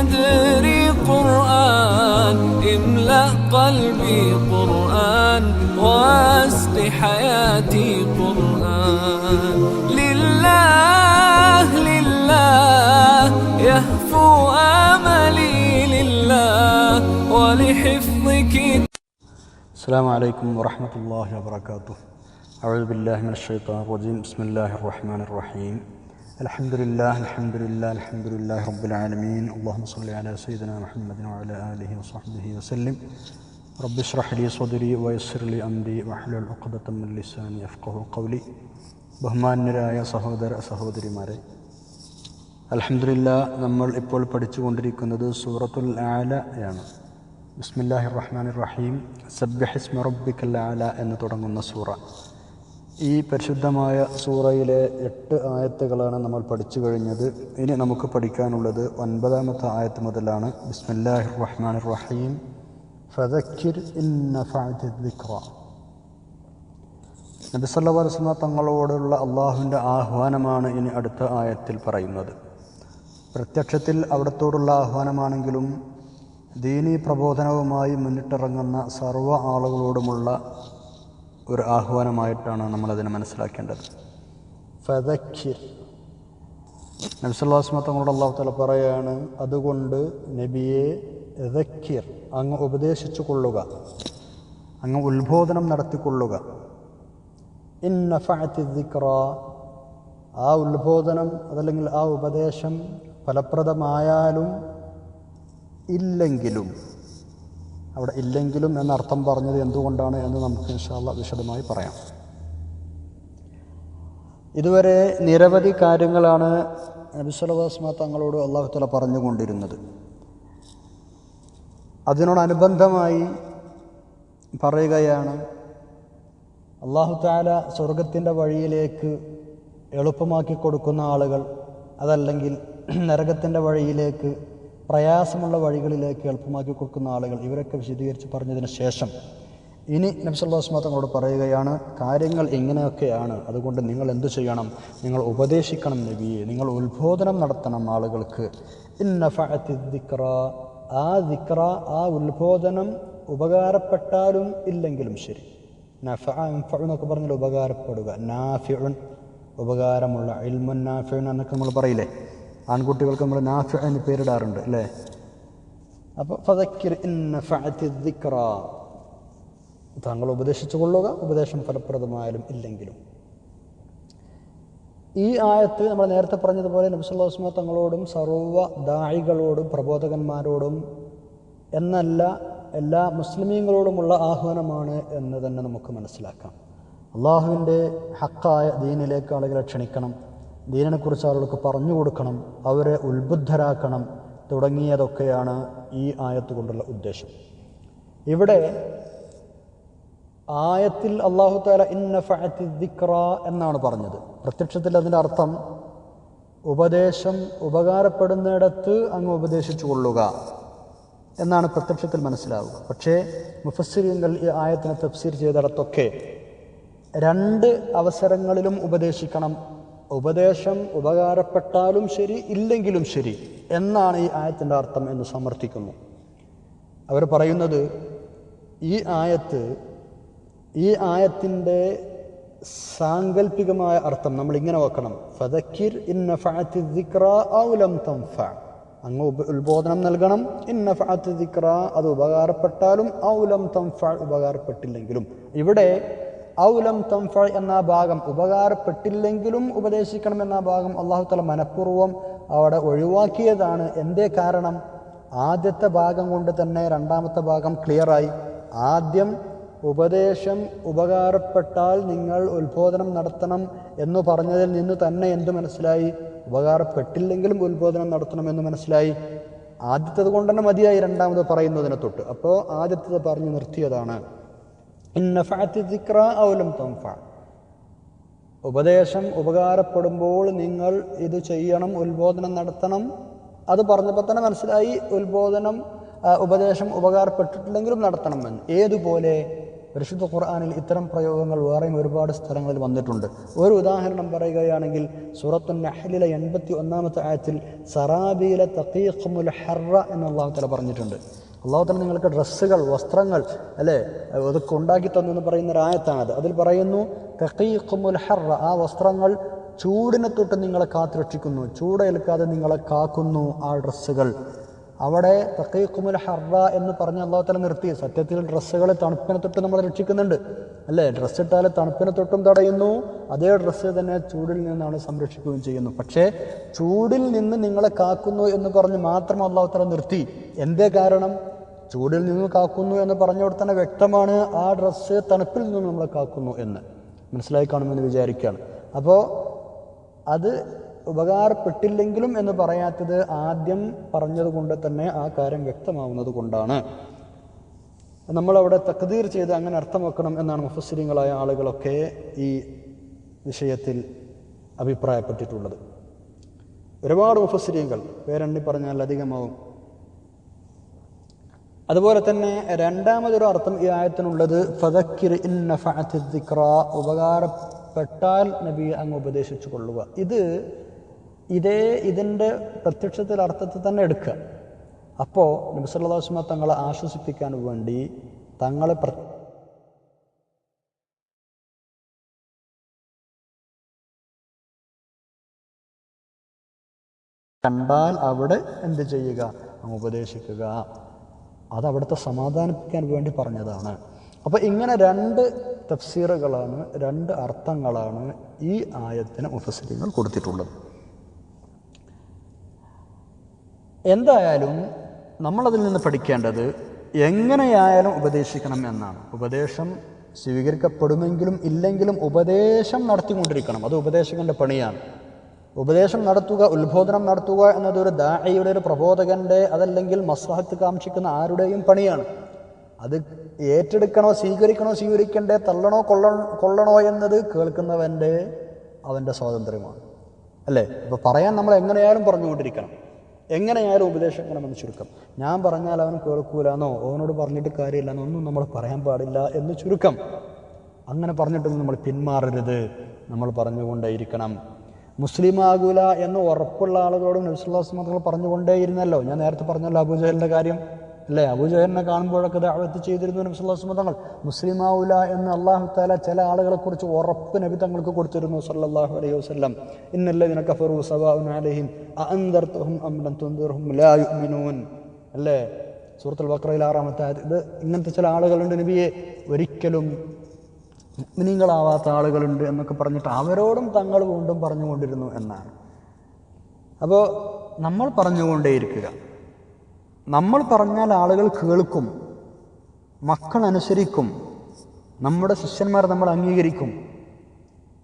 صدري قرآن املأ قلبي قرآن واسق حياتي قرآن. لله لله يهفو آملي لله ولحفظ كتاب السلام عليكم ورحمة الله وبركاته. أعوذ بالله من الشيطان الرجيم. بسم الله الرحمن الرحيم. الحمد لله الحمد لله الحمد لله رب العالمين اللهم صل على سيدنا محمد وعلى آله وصحبه وسلم رب اشرح لي صدري ويسر لي أمري واحلل عقدة من لساني يفقه قولي ബഹുമാന്യരായ സഹോദര സഹോദരിമാരെ അലഹമില്ല നമ്മൾ ഇപ്പോൾ പഠിച്ചുകൊണ്ടിരിക്കുന്നത് സൂറത്തുൽ ആലയാണ് ബിസ്മില്ലാഹി റഹ്മാൻ റഹീം സബ്യഹിസ്മ റബ്ബിക്കൽ ആല എന്ന് തുടങ്ങുന്ന സൂറ ഈ പരിശുദ്ധമായ സൂറയിലെ എട്ട് ആയത്തുകളാണ് നമ്മൾ പഠിച്ചു കഴിഞ്ഞത്. ഇനി നമുക്ക് പഠിക്കാനുള്ളത് ഒൻപതാമത്തെ ആയത്ത് മുതലാണ്. ബിസ്മില്ലാഹി റഹ്മാൻ റഹീം ഫതക്കിർ ഇൻ നഫഅത്തി നബി സല്ലല്ലാഹു അലൈഹി വസല്ലം തങ്ങളോടുള്ള അള്ളാഹുവിന്റെ ആഹ്വാനമാണ് ഇനി അടുത്ത ആയത്തിൽ പറയുന്നത്. പ്രത്യക്ഷത്തിൽ അവിടത്തോടുള്ള ആഹ്വാനമാണെങ്കിലും ദീനീ പ്രബോധനവുമായി മുന്നിട്ടിറങ്ങുന്ന സർവ ആളുകളോടുമുള്ള ഒരു ആഹ്വാനമായിട്ടാണ് നമ്മളതിനെ മനസ്സിലാക്കേണ്ടത്. ഫതക്കിർ നബി സല്ലല്ലാഹു അലൈഹി വസല്ലം തങ്ങളോട് അള്ളാഹു തആല പറയാണ് അതുകൊണ്ട് നബിയെ ദക്കിർ അങ്ങ് ഉപദേശിച്ചു കൊള്ളുക അങ്ങ് ഉത്ബോധനം നടത്തിക്കൊള്ളുക. ഇൻ നഫഅത്തി ദിക്റ. ആ ഉത്ബോധനം അതല്ലെങ്കിൽ ആ ഉപദേശം ഫലപ്രദമായാലും ഇല്ലെങ്കിലും അവിടെ ഇല്ലെങ്കിലും എന്നർത്ഥം പറഞ്ഞത് എന്തുകൊണ്ടാണ് എന്ന് നമുക്ക് ഇൻഷാല്ല വിശദമായി പറയാം. ഇതുവരെ നിരവധി കാര്യങ്ങളാണ് നബിസ്വലഭാസ്മ തങ്ങളോട് അള്ളാഹുത്തല പറഞ്ഞുകൊണ്ടിരുന്നത്. അതിനോടനുബന്ധമായി പറയുകയാണ് അള്ളാഹു താല സ്വർഗത്തിന്റെ വഴിയിലേക്ക് എളുപ്പമാക്കി കൊടുക്കുന്ന ആളുകൾ അതല്ലെങ്കിൽ നരകത്തിന്റെ വഴിയിലേക്ക് പ്രയാസമുള്ള വഴികളിലേക്ക് എളുപ്പമാക്കി കൊടുക്കുന്ന ആളുകൾ ഇവരൊക്കെ വിശദീകരിച്ച് പറഞ്ഞതിന് ശേഷം ഇനി നബ്സല്ലാസ്മാ തങ്ങളോട് പറയുകയാണ് കാര്യങ്ങൾ ഇങ്ങനെയൊക്കെയാണ്. അതുകൊണ്ട് നിങ്ങൾ എന്തു ചെയ്യണം? നിങ്ങൾ ഉപദേശിക്കണം നബിയെ. നിങ്ങൾ ഉത്ബോധനം നടത്തണം ആളുകൾക്ക്. ഇന്നഫിക്ര ആ ദിക്ര ആ ഉത്ബോധനം ഉപകാരപ്പെട്ടാലും ഇല്ലെങ്കിലും ശരി. നഫ എന്നൊക്കെ പറഞ്ഞാൽ ഉപകാരപ്പെടുക. നാഫിഉൻ ഉപകാരമുള്ള ഇൽമുൻ എന്നൊക്കെ നമ്മൾ പറയില്ലേ? ആൺകുട്ടികൾക്ക് നമ്മൾ നാഫ എന്ന് പേരിടാറുണ്ട് അല്ലേ? അപ്പോൾ താങ്കൾ ഉപദേശിച്ചു കൊള്ളുക ഉപദേശം ഫലപ്രദമായാലും ഇല്ലെങ്കിലും. ഈ ആയത്ത് നമ്മൾ നേരത്തെ പറഞ്ഞതുപോലെ നബ്സുല്ലാസ്മ തങ്ങളോടും സർവ ദാഹികളോടും പ്രബോധകന്മാരോടും എന്നല്ല എല്ലാ മുസ്ലിമീങ്ങളോടുമുള്ള ആഹ്വാനമാണ് എന്ന് തന്നെ നമുക്ക് മനസ്സിലാക്കാം. അള്ളാഹുവിന്റെ ഹക്കായ ദീനിലേക്ക് ആളുകളെ ക്ഷണിക്കണം. ദീനിനെക്കുറിച്ച് ആളുകൾക്ക് പറഞ്ഞു കൊടുക്കണം അവരെ ഉത്ബുദ്ധരാക്കണം തുടങ്ങിയതൊക്കെയാണ് ഈ ആയത്ത് കൊണ്ടുള്ള ഉദ്ദേശം. ഇവിടെ ആയത്തിൽ അള്ളാഹു താല ഇന്നഫിക്ര എന്നാണ് പറഞ്ഞത്. പ്രത്യക്ഷത്തിൽ അതിന്റെ അർത്ഥം ഉപദേശം ഉപകാരപ്പെടുന്നിടത്ത് അങ്ങ് ഉപദേശിച്ചു കൊള്ളുക എന്നാണ് പ്രത്യക്ഷത്തിൽ മനസ്സിലാവുക. പക്ഷേ മുഫസ്സിരിങ്ങൾ ഈ ആയത്തിനെ തഫ്സീർ ചെയ്തിടത്തൊക്കെ രണ്ട് അവസരങ്ങളിലും ഉപദേശിക്കണം ഉപദേശം ഉപകാരപ്പെട്ടാലും ശരി ഇല്ലെങ്കിലും ശരി എന്നാണ് ഈ ആയത്തിന്റെ അർത്ഥം എന്ന് സമർത്ഥിക്കുന്നു. അവർ പറയുന്നത് ഈ ആയത്ത് ഈ ആയത്തിന്റെ സാങ്കല്പികമായ അർത്ഥം നമ്മൾ ഇങ്ങനെ വെക്കണം ഫതക്കിർ ഇന്ന ഔലം തൻഫ അങ്ങ് ഉത്ബോധനം നൽകണം. ഇന്ന ഫാത്തിക്ര അത് ഉപകാരപ്പെട്ടാലും ഔലം തംഫ ഉപകാരപ്പെട്ടില്ലെങ്കിലും. ഇവിടെ ഔലം തംഫ എന്ന ഭാഗം ഉപകാരപ്പെട്ടില്ലെങ്കിലും ഉപദേശിക്കണം എന്ന ഭാഗം അള്ളാഹു തല മനഃപൂർവം അവിടെ ഒഴിവാക്കിയതാണ്. എന്തേ കാരണം? ആദ്യത്തെ ഭാഗം കൊണ്ട് തന്നെ രണ്ടാമത്തെ ഭാഗം ക്ലിയറായി. ആദ്യം ഉപദേശം ഉപകാരപ്പെട്ടാൽ നിങ്ങൾ ഉത്ബോധനം നടത്തണം എന്ന് പറഞ്ഞതിൽ നിന്ന് തന്നെ എന്ത് മനസ്സിലായി? ഉപകാരപ്പെട്ടില്ലെങ്കിലും ഉത്ബോധനം നടത്തണം എന്ന് മനസ്സിലായി. ആദ്യത്തത് കൊണ്ട് തന്നെ മതിയായി രണ്ടാമത് പറയുന്നതിനെ തൊട്ട്. അപ്പോൾ ആദ്യത്തത് പറഞ്ഞു നിർത്തിയതാണ്. ഔലം തൊംഫ ഉപദേശം ഉപകാരപ്പെടുമ്പോൾ നിങ്ങൾ ഇത് ചെയ്യണം ഉത്ബോധനം നടത്തണം. അത് പറഞ്ഞപ്പോൾ തന്നെ മനസ്സിലായി ഉത്ബോധനം ഉപദേശം ഉപകാരപ്പെട്ടിട്ടില്ലെങ്കിലും നടത്തണമെന്ന്. ഏതുപോലെ? പരിശുദ്ധ ഖുർആാനിൽ ഇത്തരം പ്രയോഗങ്ങൾ വേറെയും ഒരുപാട് സ്ഥലങ്ങളിൽ വന്നിട്ടുണ്ട്. ഒരു ഉദാഹരണം പറയുകയാണെങ്കിൽ സൂറത്തു നഹലിലെ എൺപത്തി ഒന്നാമത്തെ ആയത്തിൽ സറാബിയിലെ തഖീഖുൽ ഹർറ എന്ന് അള്ളാഹു തല പറഞ്ഞിട്ടുണ്ട്. അള്ളാഹു തന്നെ നിങ്ങൾക്ക് ഡ്രസ്സുകൾ വസ്ത്രങ്ങൾ അല്ലേ? അതൊക്കെ ഉണ്ടാക്കി തന്നു എന്ന് പറയുന്ന ഒരായത്താണ് അത്. അതിൽ പറയുന്നു തഖീഖുൽ ഹർറ ആ വസ്ത്രങ്ങൾ ചൂടിനെ തൊട്ട് നിങ്ങളെ കാത്തുരക്ഷിക്കുന്നു. ചൂടേൽക്കാതെ നിങ്ങളെ കാക്കുന്നു ആ ഡ്രസ്സുകൾ. അവിടെ തക്കീഖുമുൽ ഹർറ എന്ന് പറഞ്ഞ അള്ളാഹു തല നിർത്തി. സത്യത്തിൽ ഡ്രസ്സുകളെ തണുപ്പിനെ തൊട്ട് നമ്മളെ രക്ഷിക്കുന്നുണ്ട്. അല്ലേ? ഡ്രസ്സ് ഇട്ടാൽ തണുപ്പിനെ തൊട്ടും തടയുന്നു. അതേ ഡ്രസ്സ് തന്നെ ചൂടിൽ നിന്നാണ് സംരക്ഷിക്കുകയും ചെയ്യുന്നു. പക്ഷേ ചൂടിൽ നിന്ന് നിങ്ങളെ കാക്കുന്നു എന്ന് പറഞ്ഞ് മാത്രം അള്ളാഹു തല നിർത്തി. എന്തേ കാരണം? ചൂടിൽ നിന്ന് കാക്കുന്നു എന്ന് പറഞ്ഞവിടെ തന്നെ വ്യക്തമാണ് ആ ഡ്രസ്സ് തണുപ്പിൽ നിന്ന് നമ്മളെ കാക്കുന്നു എന്ന്. മനസ്സിലായി കാണുമെന്ന് വിചാരിക്കുകയാണ്. അപ്പോൾ അത് ഉപകാരപ്പെട്ടില്ലെങ്കിലും എന്ന് പറയാത്തത് ആദ്യം പറഞ്ഞതുകൊണ്ട് തന്നെ ആ കാര്യം വ്യക്തമാവുന്നത് കൊണ്ടാണ്. നമ്മളവിടെ തക്തീർ ചെയ്ത് അങ്ങനെ അർത്ഥം വെക്കണം എന്നാണ് മുഫസ്സിരിങ്ങളായ ആളുകളൊക്കെ ഈ വിഷയത്തിൽ അഭിപ്രായപ്പെട്ടിട്ടുള്ളത്. ഒരുപാട് മുഫസ്സിരിയങ്ങൾ പേരെണ്ണി പറഞ്ഞാൽ അധികമാവും. അതുപോലെ തന്നെ രണ്ടാമതൊരു അർത്ഥം ഈ ആയത്തിനുള്ളത് ഫതക്കിർ ഉപകാരപ്പെട്ടാൽ നബി അങ്ങ് ഉപദേശിച്ചു കൊള്ളുക ഇത് ഇതേ ഇതിന്റെ പ്രത്യക്ഷത്തിൽ അർത്ഥത്തിൽ തന്നെ എടുക്കുക. അപ്പോൾ നബി സല്ലല്ലാഹു അലൈഹി വസല്ലം തങ്ങളെ ആശ്വസിപ്പിക്കാൻ വേണ്ടി തങ്ങളെ പ്ര കണ്ടാൽ അവിടെ എന്ത് ചെയ്യുക? ഉപദേശിക്കുക. അത് അവിടുത്തെ സമാധാനിപ്പിക്കാൻ വേണ്ടി പറഞ്ഞതാണ്. അപ്പോൾ ഇങ്ങനെ രണ്ട് തഫ്സീറുകളാണ് രണ്ട് അർത്ഥങ്ങളാണ് ഈ ആയത്തിന് മുഫസിലിങ്ങൾ കൊടുത്തിട്ടുള്ളത്. എന്തായാലും നമ്മളതിൽ നിന്ന് പഠിക്കേണ്ടത് എങ്ങനെയായാലും ഉപദേശിക്കണം എന്നാണ്. ഉപദേശം സ്വീകരിക്കപ്പെടുമെങ്കിലും ഇല്ലെങ്കിലും ഉപദേശം നടത്തിക്കൊണ്ടിരിക്കണം. അത് ഉപദേശകന്റെ പണിയാണ്. ഉപദേശം നടത്തുക ഉത്ബോധനം നടത്തുക എന്നത് ഒരു ദാഹയുടെ ഒരു പ്രബോധകന്റെ അതല്ലെങ്കിൽ മസ്വഹത്ത് കാക്ഷിക്കുന്ന ആരുടെയും പണിയാണ്. അത് ഏറ്റെടുക്കണോ സ്വീകരിക്കണോ സ്വീകരിക്കണ്ടേ തള്ളണോ കൊള്ള കൊള്ളണോ എന്നത് കേൾക്കുന്നവന്റെ അവന്റെ സ്വാതന്ത്ര്യമാണ്. അല്ലേ? ഇപ്പോൾ പറയാൻ നമ്മൾ എങ്ങനെയായാലും പറഞ്ഞുകൊണ്ടിരിക്കണം. എങ്ങനെയായാലും ഉപദേശിക്കണമെന്ന് ചുരുക്കം. ഞാൻ പറഞ്ഞാൽ അവൻ കേൾക്കൂലെന്നോ അവനോട് പറഞ്ഞിട്ട് കാര്യമില്ലെന്നോ ഒന്നും നമ്മൾ പറയാൻ പാടില്ല എന്ന് ചുരുക്കം. അങ്ങനെ പറഞ്ഞിട്ടൊന്നും നമ്മൾ പിന്മാറരുത്. നമ്മൾ പറഞ്ഞുകൊണ്ടേയിരിക്കണം. മുസ്ലിം ആകൂല എന്ന് ഉറപ്പുള്ള ആളുകളോട് നബ്സുല്ലാസ്മകൾ പറഞ്ഞുകൊണ്ടേയിരുന്നല്ലോ. ഞാൻ നേരത്തെ പറഞ്ഞല്ലോ അബുജഹലിന്റെ കാര്യം. അല്ലേ? അബുജഹലിനെ കാണുമ്പോഴൊക്കെ ദാവത്ത് ചെയ്തിരുന്നു നബ്സുല്ലാസ്മ തങ്ങൾ. മുസ്ലിം ആവൂല എന്ന് അള്ളാഹു താല ചില ആളുകളെക്കുറിച്ച് ഉറപ്പ് നബി തങ്ങൾക്ക് കൊടുത്തിരുന്നു സല്ലാഹു അലൈഹി വസ്ലം ഇന്നല്ലേ കഫറു സവാഉൻ അലൈഹിം അന്തർത്തും അം ലം തുൻദിർഹും ലാ യുഅ്മിനൂൻ. അല്ലേ? സൂറത്തുൽ ബഖറയിൽ ആറാമത്തെ ഇത് ഇങ്ങനത്തെ ചില ആളുകളുണ്ട് നബിയെ. ഒരിക്കലും മുഗ്മിനീങ്ങളാവാത്ത ആളുകളുണ്ട് എന്നൊക്കെ പറഞ്ഞിട്ട് അവരോടും തങ്ങൾ വീണ്ടും പറഞ്ഞുകൊണ്ടിരുന്നു എന്നാണ്. അപ്പോൾ നമ്മൾ പറഞ്ഞുകൊണ്ടേയിരിക്കുക. നമ്മൾ പറഞ്ഞാൽ ആളുകൾ കേൾക്കും. മക്കൾ അനുസരിക്കും. നമ്മുടെ ശിഷ്യന്മാർ നമ്മൾ അംഗീകരിക്കും.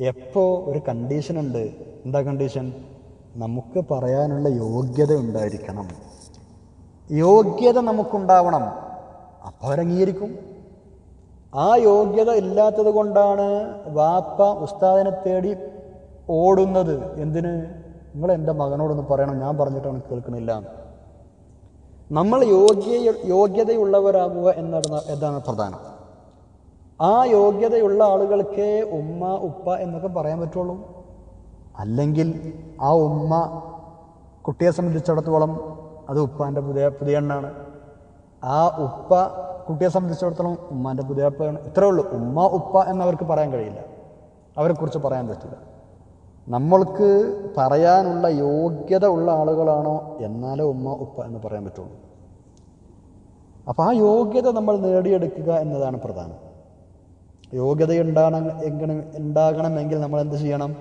എപ്പോൾ ഒരു കണ്ടീഷനുണ്ട് എന്താ കണ്ടീഷൻ നമുക്ക് പറയാനുള്ള യോഗ്യത ഉണ്ടായിരിക്കണം. യോഗ്യത നമുക്കുണ്ടാവണം. അപ്പോൾ അവരംഗീകരിക്കും. ആ യോഗ്യത ഇല്ലാത്തത് കൊണ്ടാണ് വാപ്പ ഉസ്താദിനെ തേടി ഓടുന്നത്. എന്തിന്? നിങ്ങൾ എന്റെ മകനോടൊന്ന് പറയണം. ഞാൻ പറഞ്ഞിട്ടാണ് കേൾക്കണില്ല. നമ്മൾ യോഗ്യ യോഗ്യതയുള്ളവരാകുക എന്നാണ് എന്താണ് പ്രധാനം. ആ യോഗ്യതയുള്ള ആളുകൾക്കേ ഉമ്മ ഉപ്പ എന്നൊക്കെ പറയാൻ പറ്റുള്ളൂ. അല്ലെങ്കിൽ ആ ഉമ്മ കുട്ടിയെ സംബന്ധിച്ചിടത്തോളം അത് ഉപ്പാന്റെ പുതിയ പുതിയ എണ്ണാണ്. ആ ഉപ്പ കുട്ടിയെ സംബന്ധിച്ചിടത്തോളം ഉമ്മാന്റെ പുതിയ ഉപ്പയാണ് ഇത്രേ ഉള്ളൂ. ഉമ്മ ഉപ്പ എന്നവർക്ക് പറയാൻ കഴിയില്ല. അവരെക്കുറിച്ച് പറയാൻ പറ്റില്ല. നമ്മൾക്ക് പറയാനുള്ള യോഗ്യത ഉള്ള ആളുകളാണോ എന്നാലേ ഉമ്മ ഉപ്പ എന്ന് പറയാൻ പറ്റുള്ളൂ. അപ്പോൾ ആ യോഗ്യത നമ്മൾ നേടിയെടുക്കുക എന്നതാണ് പ്രധാനം. യോഗ്യത ഉണ്ടാകണം എങ്ങനെ ഉണ്ടാകണമെങ്കിൽ നമ്മൾ എന്ത് ചെയ്യണം?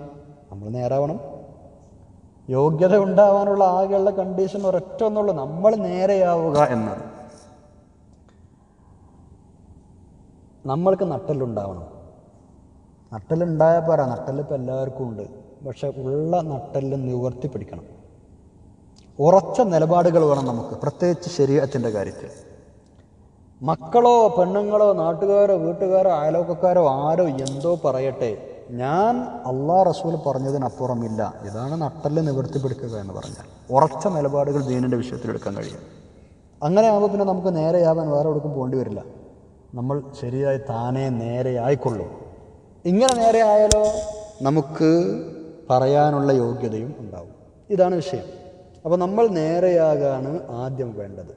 നമ്മൾ നേരാവണം. യോഗ്യത ഉണ്ടാവാനുള്ള ആകെയുള്ള കണ്ടീഷൻ ഒരൊറ്റ ഒന്നുള്ളൂ. നമ്മൾ നേരെയാവുക എന്നത്. നമ്മൾക്ക് നട്ടലുണ്ടാവണം നട്ടലുണ്ടായ പോരാ. നട്ടലിപ്പോൾ എല്ലാവർക്കും ഉണ്ട്. പക്ഷെ ഉള്ള നട്ടൽ നിവർത്തി പിടിക്കണം. ഉറച്ച നിലപാടുകൾ വേണം നമുക്ക്. പ്രത്യേകിച്ച് ശരീരത്തിന്റെ കാര്യത്തിൽ. മക്കളോ പെണ്ണുങ്ങളോ നാട്ടുകാരോ വീട്ടുകാരോ അയലോക്കക്കാരോ ആരോ എന്തോ പറയട്ടെ. ഞാൻ അള്ളാ റസൂൽ പറഞ്ഞതിനപ്പുറമില്ല. ഇതാണ് നട്ടൽ നിവർത്തിപ്പെടുക്കുക പിടിക്കുക എന്ന് പറഞ്ഞാൽ. ഉറച്ച നിലപാടുകൾ ദീനിന്റെ വിഷയത്തിൽ എടുക്കാൻ കഴിയും. അങ്ങനെ ആകുമ്പോൾ പിന്നെ നമുക്ക് നേരെയാവാൻ വേറെ എവിടേക്കും പോകേണ്ടി വരില്ല. നമ്മൾ ശരിയായി താനേ നേരെ ആയിക്കൊള്ളും. ഇങ്ങനെ നേരെ ആയാലോ? നമുക്ക് പറയാനുള്ള യോഗ്യതയും ഉണ്ടാവും. ഇതാണ് വിഷയം. അപ്പോൾ നമ്മൾ നേരെയാകാണ് ആദ്യം വേണ്ടത്.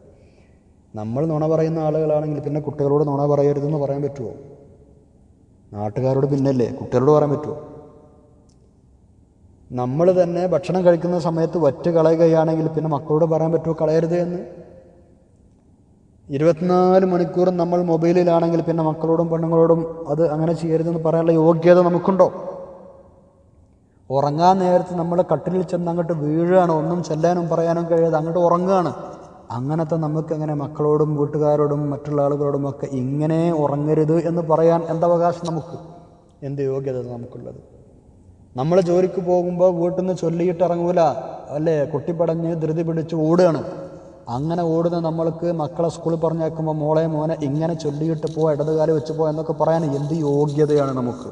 നമ്മൾ നുണ പറയുന്ന ആളുകളാണെങ്കിൽ പിന്നെ കുട്ടികളോട് നുണ പറയരുതെന്ന് പറയാൻ പറ്റുമോ നാട്ടുകാരോട് പിന്നല്ലേ? കുട്ടികളോട് പറയാൻ പറ്റുമോ നമ്മൾ തന്നെ ഭക്ഷണം കഴിക്കുന്ന സമയത്ത് വറ്റ് കളയുകയാണെങ്കിൽ പിന്നെ മക്കളോട് പറയാൻ പറ്റുമോ കളയരുത് എന്ന്? ഇരുപത്തിനാല് മണിക്കൂറും നമ്മൾ മൊബൈലിലാണെങ്കിൽ പിന്നെ മക്കളോടും പെണ്ണുങ്ങളോടും അത് അങ്ങനെ ചെയ്യരുതെന്ന് പറയാനുള്ള യോഗ്യത നമുക്കുണ്ടോ? ഉറങ്ങാൻ നേരത്ത് നമ്മൾ കട്ടിലിൽ ചെന്ന് അങ്ങോട്ട് വീഴുകയാണ്. ഒന്നും ചെല്ലാനും പറയാനും കഴിയാതെ അങ്ങോട്ട് ഉറങ്ങുകയാണ്. അങ്ങനത്തെ നമുക്ക് എങ്ങനെ മക്കളോടും വീട്ടുകാരോടും മറ്റുള്ള ആളുകളോടും ഒക്കെ ഇങ്ങനെ ഉറങ്ങരുത് എന്ന് പറയാൻ എന്തവകാശം നമുക്ക്? എന്ത് യോഗ്യത നമുക്കുള്ളത്? നമ്മൾ ജോലിക്ക് പോകുമ്പോൾ വീട്ടിൽ നിന്ന് ചൊല്ലിയിട്ട് ഇറങ്ങൂല. അല്ലേ? കുട്ടിപ്പടഞ്ഞ് ധൃതി പിടിച്ച് ഓടുകയാണ്. അങ്ങനെ ഓടുന്ന നമ്മൾക്ക് മക്കളെ സ്കൂളിൽ പറഞ്ഞേക്കുമ്പോൾ മോളെ മോനെ ഇങ്ങനെ ചൊല്ലിയിട്ട് പോ ഇടതുകാലം വെച്ച് പോ എന്നൊക്കെ പറയാൻ എന്ത് യോഗ്യതയാണ് നമുക്ക്?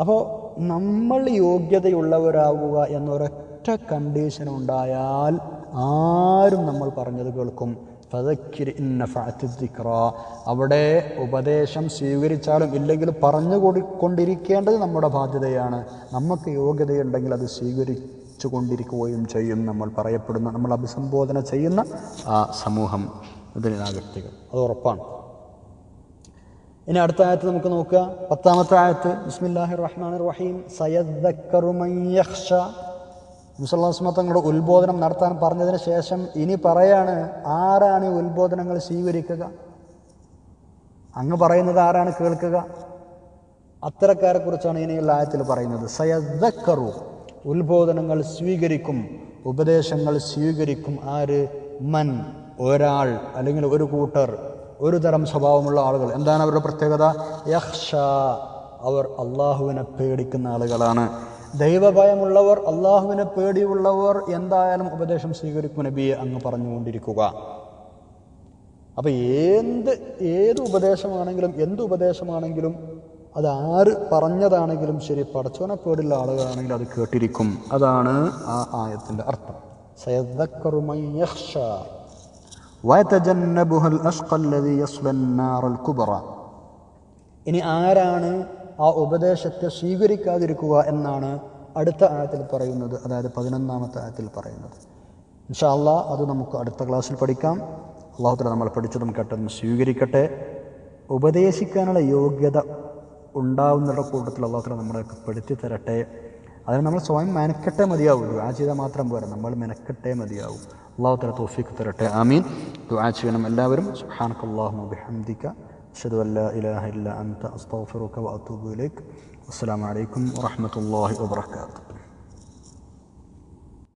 അപ്പോൾ നമ്മൾ യോഗ്യതയുള്ളവരാകുക എന്നൊരൊറ്റ കണ്ടീഷൻ ഉണ്ടായാൽ ആരും നമ്മൾ പറഞ്ഞത് കേൾക്കും. അവിടെ ഉപദേശം സ്വീകരിച്ചാലും ഇല്ലെങ്കിൽ പറഞ്ഞു കൊടുക്കൊണ്ടിരിക്കേണ്ടത് നമ്മുടെ ബാധ്യതയാണ്. നമുക്ക് യോഗ്യതയുണ്ടെങ്കിൽ അത് സ്വീകരിച്ചു കൊണ്ടിരിക്കുകയും ചെയ്യും. നമ്മൾ പറയപ്പെടുന്ന നമ്മൾ അഭിസംബോധന ചെയ്യുന്ന ആ സമൂഹം അതിന് വ്യക്തികൾ അത് ഉറപ്പാണ്. ഇനി അടുത്ത ആയത്ത് നമുക്ക് നോക്കുക. പത്താമത്തെ ആയത്ത് ബിസ്മില്ലാഹി റഹ്മാൻ റഹീം സയ്യദ്ദക്കറു മൻ യഖ്ഷ മുസല്ലാസ്മ തങ്ങളുടെ ഉത്ബോധനം നടത്താൻ പറഞ്ഞതിന് ശേഷം ഇനി പറയാണ് ആരാണ് ഈ ഉത്ബോധനങ്ങൾ സ്വീകരിക്കുക? അങ്ങ് പറയുന്നത് ആരാണ് കേൾക്കുക? അത്തരക്കാരെ കുറിച്ചാണ് ഇനിയുള്ള ആയത്തിൽ പറയുന്നത്. സയദ്ദക്കറു. ഉത്ബോധനങ്ങൾ സ്വീകരിക്കും ഉപദേശങ്ങൾ സ്വീകരിക്കും ആര്? മൻ ഒരാൾ അല്ലെങ്കിൽ ഒരു കൂട്ടർ ഒരു തരം സ്വഭാവമുള്ള ആളുകൾ. എന്താണ് അവരുടെ പ്രത്യേകത? യഹ്ഷ അവർ അള്ളാഹുവിനെ പേടിക്കുന്ന ആളുകളാണ്. ദൈവഭയമുള്ളവർ അള്ളാഹുവിനെ പേടിയുള്ളവർ എന്തായാലും ഉപദേശം സ്വീകരിക്കും നബിയെ അങ്ങ് പറഞ്ഞുകൊണ്ടിരിക്കുക. അപ്പോൾ എന്ത് ഏത് ഉപദേശമാണെങ്കിലും എന്ത് ഉപദേശമാണെങ്കിലും അത് ആര് പറഞ്ഞതാണെങ്കിലും ശരി പടച്ചോനെ പേടുള്ള ആളുകളാണെങ്കിൽ അത് കേട്ടിരിക്കും. അതാണ് ആ ആയത്തിന്റെ അർത്ഥം. ഇനി ആരാണ് ആ ഉപദേശത്തെ സ്വീകരിക്കാതിരിക്കുക എന്നാണ് അടുത്ത ആയത്തിൽ പറയുന്നത്. അതായത് പതിനൊന്നാമത്തെ ആയത്തിൽ പറയുന്നത്. ഇൻഷാ അള്ളാ അത് നമുക്ക് അടുത്ത ക്ലാസ്സിൽ പഠിക്കാം. അള്ളാഹുത്തല നമ്മൾ പഠിച്ചതും കേട്ടതും സ്വീകരിക്കട്ടെ. ഉപദേശിക്കാനുള്ള യോഗ്യത ഉണ്ടാവുന്നവരുടെ കൂട്ടത്തിൽ അള്ളാഹുത്തല നമ്മളെ പെടുത്തി തരട്ടെ. അതിന് നമ്മൾ സ്വയം മെനക്കെട്ടേ മതിയാവുള്ളൂ. ആ ചെയ്താൽ മാത്രം പോരാ. നമ്മൾ മെനക്കെട്ടേ മതിയാവും. അള്ളാഹു തല തോഫിക്ക് തരട്ടെ. ആമീൻ. ദുആ ചെയ്യണം എല്ലാവരും. അഷ്ഹദു അൻ ലാ ഇലാഹ ഇല്ല അൻത അസ്തഗ്ഫിറുക അസ്സലാമു അലൈക്കും വറഹ്മത്തുള്ളാഹി വബറകാതുഹു.